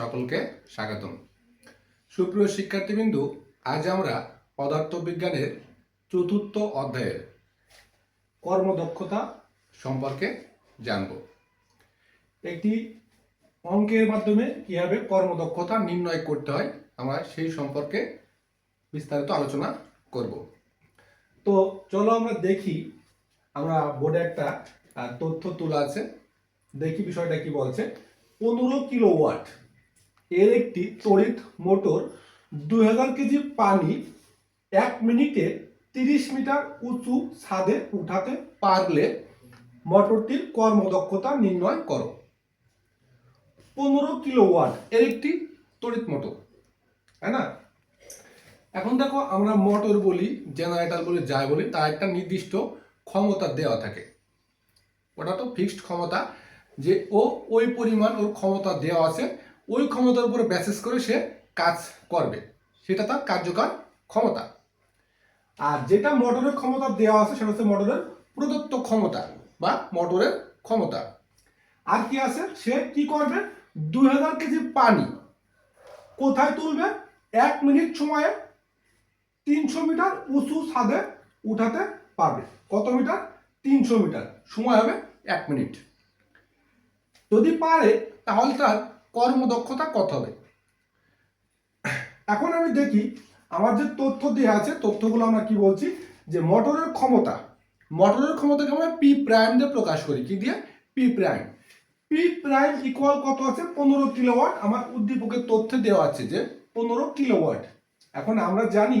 সকলকে স্বাগতম। সুপ্রিয় শিক্ষার্থীবৃন্দু, আজ আমরা পদার্থবিজ্ঞানের চতুর্থ অধ্যায়ের কর্মদক্ষতা সম্পর্কে জানব। একটি অঙ্কের মাধ্যমে কীভাবে কর্মদক্ষতা নির্ণয় করতে হয়, আমরা সেই সম্পর্কে বিস্তারিত আলোচনা করব। তো চলো আমরা দেখি, আমরা বোর্ডে একটা তথ্য তোলা আছে। দেখি বিষয়টা কি বলছে। পনেরো কিলো ওয়াট এর একটি তড়িৎ মোটর দুই হাজার কেজি পানি এক মিনিটে তিরিশ মিটার উঁচু ছাদে উঠাতে পারলে মোটরটির কর্মদক্ষতা নির্ণয় করো। পনেরো কিলো ওয়াট এর একটি তড়িৎ মোটর, তাই না? এখন দেখো আমরা মোটর বলি, জেনারেটর বলি, যাই বলি, তার একটা নির্দিষ্ট ক্ষমতা দেওয়া থাকে। ওটা তো ফিক্সড ক্ষমতা যে ও ওই পরিমাণ ওর ক্ষমতা দেওয়া আছে ওই ক্ষমতার উপরে বেসিস করে সে কাজ করবে। সেটা তার কার্যকর ক্ষমতা। আর যেটা মোটরের ক্ষমতা দেওয়া আছে, সেটা হচ্ছে মোটরের প্রদত্ত ক্ষমতা বা মোটরের ক্ষমতা। আর কি আছে? সে কি করবে? দুই হাজার কেজি পানি কোথায় তুলবে? এক মিনিট সময়ে তিনশো মিটার উঁচু ছাদে উঠাতে পারবে। কত মিটার? তিনশো মিটার। সময় হবে এক মিনিট। যদি পারে, তাহলে তার কর্মদক্ষতা কত হবে? এখন আমি দেখি, আমার যে তথ্য দেওয়া আছে, তথ্যগুলো আমরা কি বলছি? যে মোটরের ক্ষমতা, মোটরের ক্ষমতাকে আমরা পি প্রাইম দিয়ে প্রকাশ করি। কি দিয়ে? P prime P prime equal কত আছে? পনেরো কিলোওয়াট আমার উদ্দীপকের তথ্যে দেওয়া আছে যে পনেরো কিলোওয়াট এখন আমরা জানি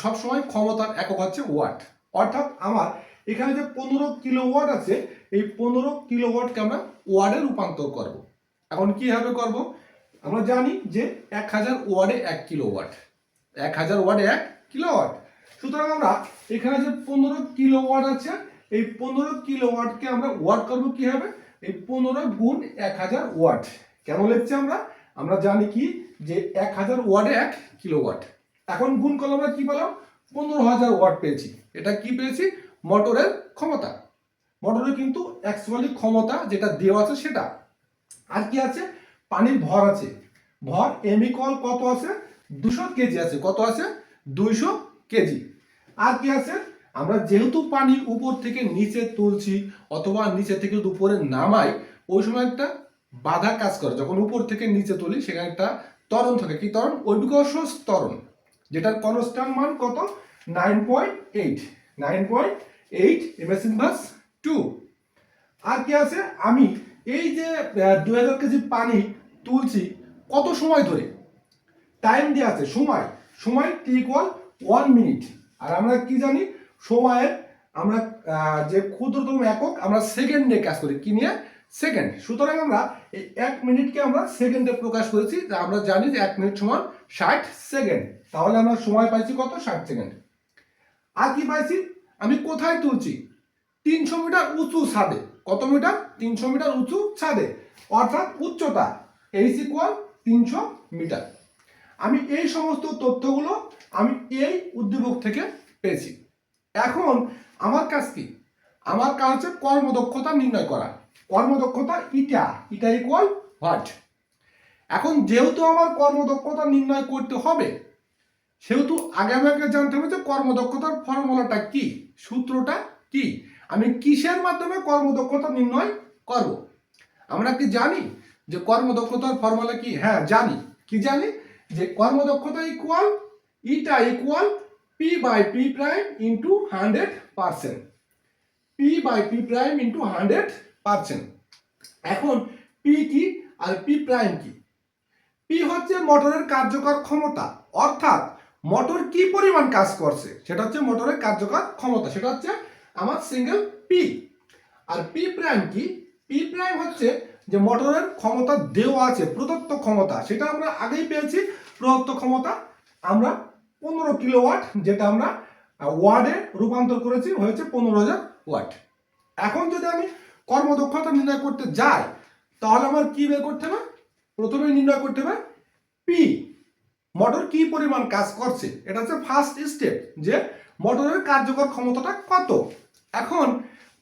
সবসময় ক্ষমতার একক হচ্ছে ওয়াট অর্থাৎ আমার এখানে যে পনেরো কিলোওয়াট আছে, এই পনেরো কিলোওয়াটকে আমরা ওয়ার্ডে রূপান্তর করব। এখন কীভাবে করব? আমরা জানি যে এক হাজার ওয়ার্ডে এক কিলো কিলোওয়াট। এক হাজার ওয়ার্ডে এক কিলোওয়াট। সুতরাং আমরা এখানে যে পনেরো কিলো কিলোওয়াট আছে, এই পনেরো কিলো কিলোওয়াটকে আমরা ওয়াট করব কীভাবে এই পনেরো গুণ এক হাজার ওয়াট। কেন লিখছি আমরা? আমরা জানি কি যে এক হাজার ওয়ার্ডে এক কিলো কিলোওয়াট। এখন গুণ করলে আমরা কি পেলাম? পনেরো হাজার ওয়াট পেয়েছি। এটা কি পেয়েছি? মোটরের ক্ষমতা। মোটরের কিন্তু অ্যাকচুয়ালি ক্ষমতা যেটা দেওয়া আছে সেটা। আর কি আছে? পানির ভর আছে। ভর এম ইকুয়াল কত আছে? দুশো কেজি আছে। কত আছে? দুইশো কেজি। আর কি আছে? আমরা যেহেতু পানি উপর থেকে নিচে তুলছি অথবা নিচে থেকে উপরে নামাই, ওই সময় একটা বাধা কাজ করে। যখন উপর থেকে নিচে তুলি, সেখানে একটা তরণ থাকে। কি তরণ অভিকর্ষ তরণ যেটার কনস্ট্যান্ট মান কত? Nine point eight nine point eight MS inverse two আর কি আছে? আমি এই যে দু হাজার কেজি পানি তুলছি, কত সময় ধরে? টাইম দেওয়া আছে, সময়। সময় টি ইকুয়াল ওয়ান মিনিট আর আমরা কি জানি? সময়ের আমরা যে ক্ষুদ্রতম একক, আমরা সেকেন্ডে কাজ করি। কি নিয়ে? সেকেন্ড সুতরাং আমরা এই এক মিনিটকে আমরা সেকেন্ডে প্রকাশ করেছি। আমরা জানি যে এক মিনিট সমান ষাট সেকেন্ড তাহলে আমরা সময় পাইছি কত? ষাট সেকেন্ড আর কি পাইছি? আমি কোথায় তুলছি? তিনশো মিটার উঁচু ছাদে। কত মিটার? তিনশো মিটার উঁচু ছাদে। অর্থাৎ উচ্চতা এইচ ইকুয়াল তিনশো মিটার। আমি এই সমস্ত তথ্যগুলো আমি এই উদ্দীপক থেকে পেয়েছি। এখন আমার কাজ কি? আমার কাজ হচ্ছে কর্মদক্ষতা নির্ণয় করা। কর্মদক্ষতা ইটা। ইটা ইকুয়াল হোয়াট এখন যেহেতু আমার কর্মদক্ষতা নির্ণয় করতে হবে, সেহেতু আগে আমাকে জানতে হবে যে কর্মদক্ষতার ফর্মুলাটা কি, সূত্রটা কি। আমি কিসের মাধ্যমে কর্মদক্ষতা নির্ণয় করব? আমরা কি জানি যে কর্মদক্ষতার ফর্মুলা কি? হ্যাঁ জানি। কি জানি? যে কর্মদক্ষতা equal eta equal P by P prime into hundred percent P by P prime into hundred percent এখন পি কি আর পি প্রাইম কি? পি হচ্ছে মোটরের কার্যকর ক্ষমতা। অর্থাৎ, মোটর কি পরিমাণ কাজ করছে? সেটা হচ্ছে মোটরের কার্যকর ক্ষমতা। সেটা হচ্ছে আমার সিঙ্গেল পি আর পি প্রাইম কি? পি প্রাইম হচ্ছে যে মোটরের ক্ষমতা দেওয়া আছে, প্রদত্ত ক্ষমতা। সেটা আমরা আগেই পেয়েছি, প্রদত্ত ক্ষমতা আমরা পনেরো কিলোওয়াট যেটা আমরা ওয়ার্ডে রূপান্তর করেছি, হয়েছে পনেরো হাজার ওয়াট এখন যদি আমি কর্মদক্ষতা নির্ণয় করতে যাই, তাহলে আমার কি বের করতে হবে? প্রথমে নির্ণয় করতে হবে পি মোটর কি পরিমাণ কাজ করছে? এটা হচ্ছে ফার্স্ট স্টেপ যে মোটরের কার্যকর ক্ষমতাটা কত? এখন,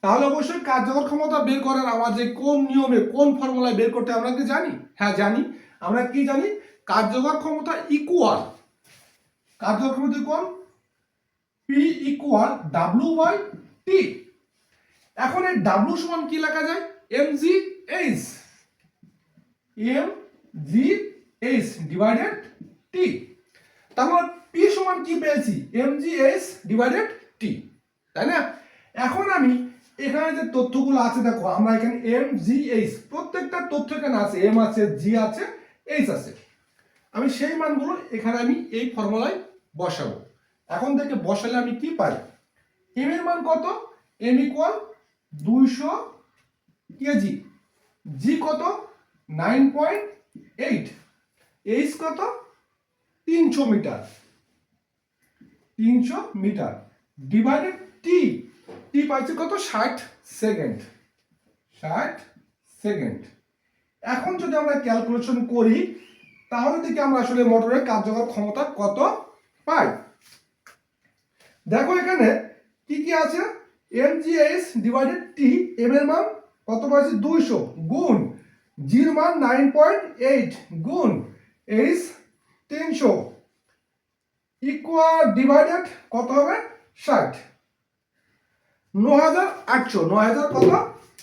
তাহলে অবশ্যই কার্যকর ক্ষমতা বের করার আমার যে কোন নিয়মে, কোন ফর্মুলায় বের করতে আমরা কি জানি? হ্যাঁ জানি। আমরা কি জানি? কার্যকর ক্ষমতা ইকুয়াল কার্যকর ক্ষমতা equal P equal W by T এখন এই ডাব্লিউ সমান কি লেখা যায়? M G H M G H divided T তারপর পি সমান কি পেয়েছি? M G H divided T তাই না? এখানে যে তথ্যগুলো আছে, দেখো, আমরা এখানে এম জি এইচ প্রত্যেকটা তথ্য এখানে আছে। এম আছে জি আছে এইচ আছে। আমি সেই মানগুলো এখানে আমি এই ফর্মুলায় বসাবো। এখন থেকে বসালে আমি কি পাই? এম এর মান কত? এম ইকুয়াল দুইশো কেজি। জি কত? Nine point eight. এইচ কত? তিনশো মিটার। তিনশো মিটার। ডিভাইডেড টি টি পাইছে? কত? ষাট সেকেন্ড ষাট সেকেন্ড এখন যদি আমরা ক্যালকুলেশন করি, তাহলে দেখি আমরা আসলে মোটরের কার্যকর ক্ষমতা কত পাই। দেখো এখানে কি কি আছে? M G divided T M এর মান কত পাইছি? দুইশো। গুণ জির মান নাইন পয়েন্ট এইট গুণ এইচ তিনশো। ইকুয়াল ডিভাইডেড কত হবে? ষাট। ন হাজার আটশো ন হাজার কত?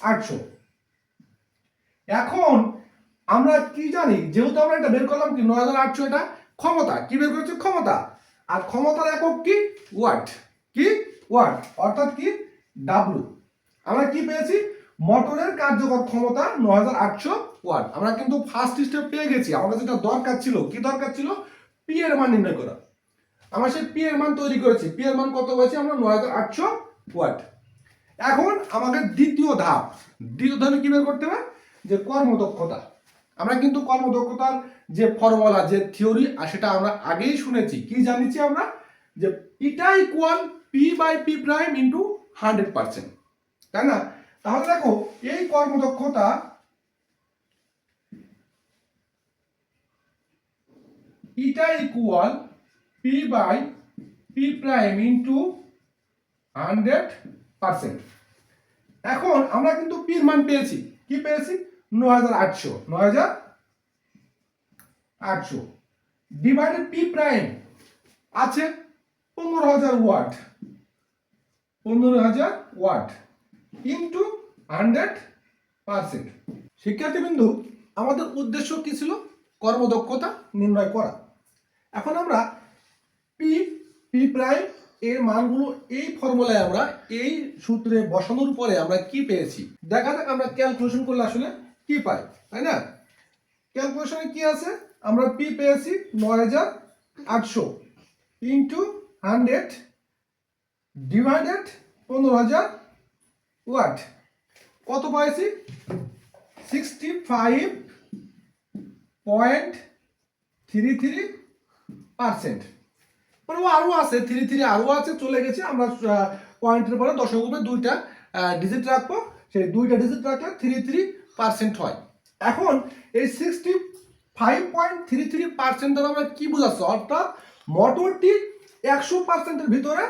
আটশো। এখন আমরা কি জানি? যেহেতু আমরা এটা বের করলাম কি? ন হাজার আটশো এটা ক্ষমতা। কি বের করেছি? ক্ষমতা। আর ক্ষমতার একক কি? ওয়াট। কি? ওয়াট। অর্থাৎ কি? ডাব্লু আমরা কি পেয়েছি? মোটরের কার্যকর ক্ষমতা ন হাজার আটশো ওয়াট। আমরা কিন্তু ফার্স্ট স্টেপ পেয়ে গেছি। আমাদের যেটা দরকার ছিল, কি দরকার ছিল? পি এর মান নির্ণয় করা। আমরা সেই পি এর মান তৈরি করেছি। পি এর মান কত হয়েছে? আমরা ন হাজার আটশো ওয়াট। এখন আমাদের দ্বিতীয় ধাপ। দ্বিতীয় ধাপে কি বের করতে হবে? যে কর্মদক্ষতা। আমরা কিন্তু কর্মদক্ষতার যে ফর্মুলা যে থিওরি সেটা আমরা আগেই শুনেছি। কি জানিছি আমরা? যে eta equal P by P prime into hundred percent তাই না? তাহলে দেখো, এই কর্মদক্ষতা eta equal P by P prime into hundred percent. এখন আমরা কিন্তু পির মান পেয়েছি। কি পেয়েছি? ন হাজার আটশো। ন হাজার আটশো। ডিভাইডেড পি প্রাইম আছে পনেরো হাজার ওয়াট। পনেরো হাজার ওয়াট ইন্টু হান্ড্রেড পার্সেন্ট শিক্ষার্থীবৃন্দু, আমাদের উদ্দেশ্য কি ছিল? কর্মদক্ষতা নির্ণয় করা। এখন আমরা পি পি প্রাইম এর মানগুলো এই ফর্মুলায় আমরা এই সূত্রে বসানোর পরে আমরা কি পেয়েছি? দেখা যাক আমরা ক্যালকুলেশন করলে আসলে কি পাই, তাই না? ক্যালকুলেশনে কি আছে? আমরা পি পেয়েছি নয় হাজার আটশো ইন্টু হান্ড্রেড ডিভাইডেড পনেরো হাজার ওয়াট। কত পাইছি? Sixty five point three three percent মানে ও আরও আছে থ্রি থ্রি আরও আছে, চলে গেছে। আমরা পয়েন্টের পরে দশক উপরে দুইটা ডিজিট রাখব। সেই দুইটা ডিজিট রাখলে থ্রি থ্রি পার্সেন্ট হয়। এখন এই sixty five point three three percent দ্বারা আমরা কি বোঝাচ্ছি? অর্থাৎ মোটরটি একশো পার্সেন্টের ভিতরে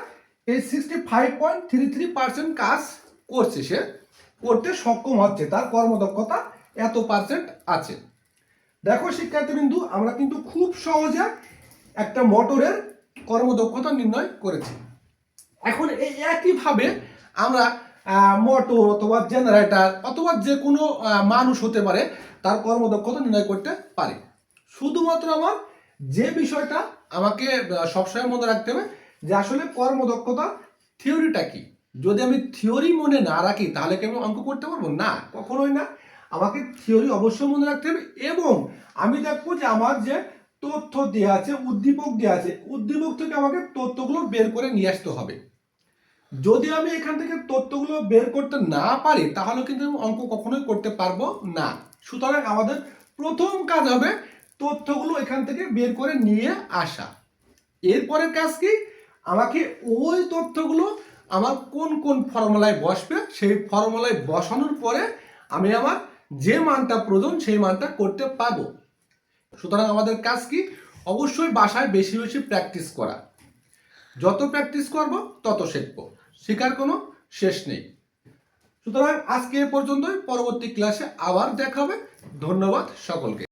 এই sixty five point three three percent কাজ করছে সে, করতে সক্ষম হচ্ছে। তার কর্মদক্ষতা এত পার্সেন্ট আছে। দেখো শিক্ষার্থীবিন্দু, আমরা কিন্তু খুব সহজে একটা মোটরের কর্মদক্ষতা নির্ণয় করেছি। এখন এই একইভাবে আমরা মোটর অথবা জেনারেটার অথবা যে কোনো মানুষ হতে পারে, তার কর্মদক্ষতা নির্ণয় করতে পারে। শুধুমাত্র আমার যে বিষয়টা আমাকে সবসময় মনে রাখতে হবে যে আসলে কর্মদক্ষতা থিওরিটা কি। যদি আমি থিওরি মনে না রাখি, তাহলে কি আমি অঙ্ক করতে পারব? না, কখনোই না। আমাকে থিওরি অবশ্যই মনে রাখতে হবে এবং আমি দেখব যে আমার যে তথ্য দেওয়া আছে, উদ্দীপক দেওয়া আছে। উদ্দীপক থেকে আমাকে তথ্যগুলো বের করে নিয়ে আসতে হবে। যদি আমি এখান থেকে তথ্যগুলো বের করতে না পারি, তাহলে কিন্তু আমি অঙ্ক কখনোই করতে পারব না। সুতরাং আমাদের প্রথম কাজ হবে তথ্যগুলো এখান থেকে বের করে নিয়ে আসা। এরপরের কাজ কি? আমাকে ওই তথ্যগুলো আমার কোন কোন ফর্মুলায় বসবে, সেই ফর্মুলায় বসানোর পরে আমি আমার যে মানটা প্রয়োজন, সেই মানটা করতে পারব। সুতরাং আমাদের কাজ কি? অবশ্যই বাসায় বেশি বেশি প্র্যাকটিস করা। যত প্র্যাকটিস করব, তত শিখব। শেখার কোনো শেষ নেই। সুতরাং আজকে এ পর্যন্তই। পরবর্তী ক্লাসে আবার দেখাবে ধন্যবাদ সকলকে।